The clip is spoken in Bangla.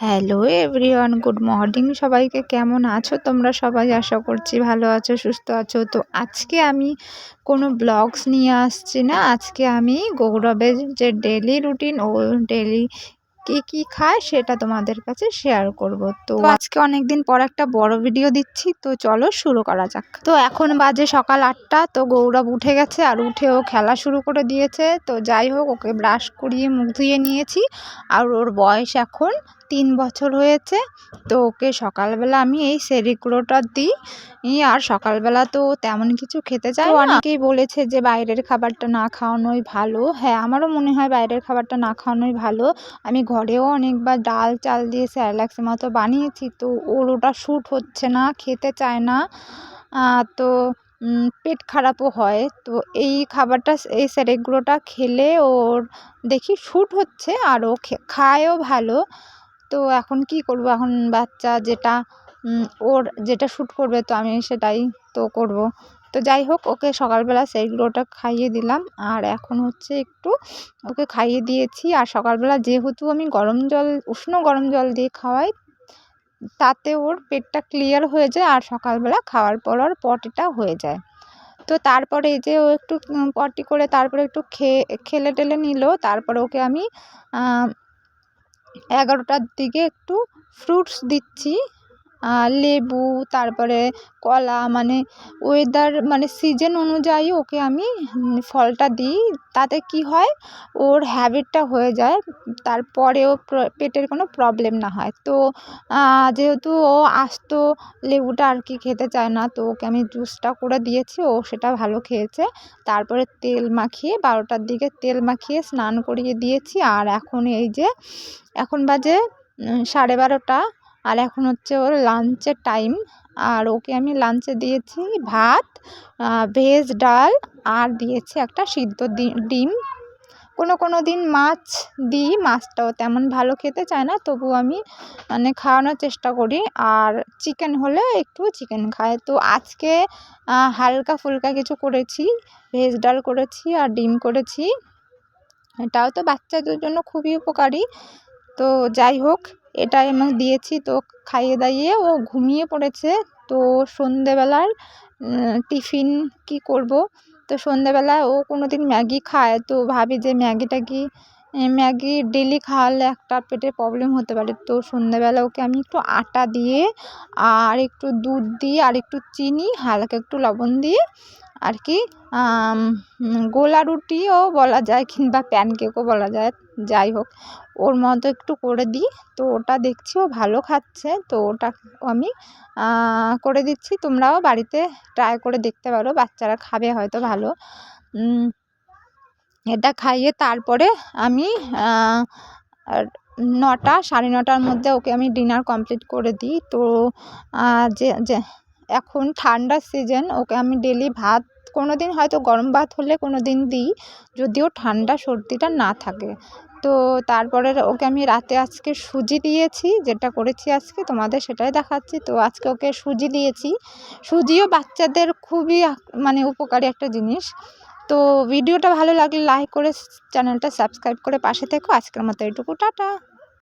হ্যালো এভরিওয়ান গুড মর্নিং সবাইকে কেমন আছো? তোমরা সবাই আশা করছি ভালো আছো সুস্থ আছো। তো আজকে আমি কোনো ব্লগস নিয়ে আসছি না। আজকে আমি গৌরবের যে ডেলি রুটিন ও ডেলি কি কি খায় সেটা তোমাদের কাছে শেয়ার করব। তো আজকে অনেক দিন পর একটা বড় ভিডিও দিচ্ছি। তো চলো শুরু করা যাক। তো এখন বাজে সকাল আটটা। তো গৌরব উঠে গেছে আর উঠেও খেলা শুরু করে দিয়েছে। তো যাই হোক ওকে ব্রাশ করিয়ে মুখ ধুয়ে নিয়েছি। আর ওর বয়স এখন তিন বছর হয়েছে তো ওকে সকালবেলা আমি এই সেরিগুলোটা দিই। আর সকালবেলা তো তেমন কিছু খেতে চায় অনেকেই বলেছে যে বাইরের খাবারটা না খাওয়ানোই ভালো। হ্যাঁ আমারও মনে হয় বাইরের খাবারটা না খাওয়ানোই ভালো। আমি ঘরেও অনেকবার ডাল চাল দিয়ে স্যারেলাক্সের মতো বানিয়েছি তো ওর ওটা শ্যুট হচ্ছে না খেতে চায় না। তো পেট খারাপও হয়। তো এই খাবারটা এই স্যারেগুলোটা খেলে ওর দেখি শ্যুট হচ্ছে আর ও খায়ও ভালো। তো এখন কি করব? এখন বাচ্চা যেটা ওর যেটা শ্যুট করবে তো আমি সেটাই তো করব। তো যাই হোক, ওকে সকালবেলা সেইগুলোটা খাইয়ে দিলাম। আর এখন হচ্ছে একটু ওকে খাইয়ে দিয়েছি। আর সকালবেলা যেহেতু আমি গরম জল, উষ্ণ গরম জল দিয়ে খাওয়াই, তাতে ওর পেটটা ক্লিয়ার হয়ে যায় আর সকালবেলা খাওয়ার পর ওর পটিটা হয়ে যায়। তো তারপরে যে ও একটু পটি করে তারপরে একটু খেয়ে খেলে টেলে নিল। তারপরে ওকে আমি এগারোটার দিকে একটু ফ্রুটস দিচ্ছি। লেবু, তারপরে কলা মানে ওয়েদার মানে সিজন অনুযায়ী ওকে আমি ফলটা দিই। তাতে কি হয়? ওর হ্যাবিটটা হয়ে যায়, তারপরেও পেটের কোনো প্রবলেম না হয়। তো যেহেতু ও আস্ত লেবুটা আর কি খেতে চায় না, তো ওকে আমি জুসটা করে দিয়েছি, ও সেটা ভালো খেয়েছে। তারপরে তেল মাখিয়ে, বারোটার দিকে তেল মাখিয়ে স্নান করিয়ে দিয়েছি। আর এখন এই যে, এখন বাজে সাড়ে বারোটা। আর এখন হচ্ছে ওর লাঞ্চের টাইম আর ওকে আমি লাঞ্চে দিয়েছি ভাত ভেজ ডাল, আর দিয়েছি একটা সিদ্ধ ডিম। কোনো কোনো দিন মাছ দিই, মাছটাও তেমন ভালো খেতে চায় না, তবু আমি মানে খাওয়ানোর চেষ্টা করি। আর চিকেন হলে একটু চিকেন খায় তো আজকে হালকা ফুলকা কিছু করেছি ভেজ ডাল করেছি আর ডিম করেছি। এটাও তো বাচ্চাদের জন্য খুবই উপকারী। তো যাই হোক এটাই আমি দিয়েছি। তো খাইয়ে দাইয়ে ও ঘুমিয়ে পড়েছে। তো সন্ধেবেলার টিফিন কি করব? তো সন্ধেবেলায় ও কোনো দিন ম্যাগি খায়। তো ভাবি যে ম্যাগিটা কি ম্যাগি ডেলি খাওয়ালে একটা পেটের প্রবলেম হতে পারে। তো সন্ধেবেলা ওকে আমি একটু আটা দিয়ে আর একটু দুধ দিয়ে আর একটু চিনি, হালকা একটু লবণ দিয়ে আর কি গোলা রুটিও বলা যায় কিংবা প্যানকেকও বলা যায়, যাই হোক। ওর মতো একটু করে দিই, তো ওটা দেখছি ও ভালো খাচ্ছে, তো ওটা আমি করে দিচ্ছি। তোমরাও বাড়িতে ট্রাই করে দেখতে পারো, বাচ্চারা খাবে হয়তো ভালো। এটা খাইয়ে তারপরে আমি নটা, সাড়ে নটার মধ্যে ওকে আমি ডিনার কমপ্লিট করে দিই। তো যে যে এখন ঠান্ডার সিজন ওকে আমি ডেলি ভাত কোনো দিন হয়তো গরম ভাত হলে কোনো দিন দিই, যদিও ঠান্ডা সর্দিটা না থাকে। তো তারপরে ওকে আমি রাতে আজকে সুজি দিয়েছি, যেটা করেছি আজকে, তোমাদের সেটাই দেখাচ্ছি। তো আজকে ওকে সুজি দিয়েছি। সুজিও বাচ্চাদের খুবই মানে উপকারী একটা জিনিস। তো ভিডিওটা ভালো লাগলে লাইক করে চ্যানেলটা সাবস্ক্রাইব করে পাশে থেকো। আজকের মতো এইটুকু, টাটা!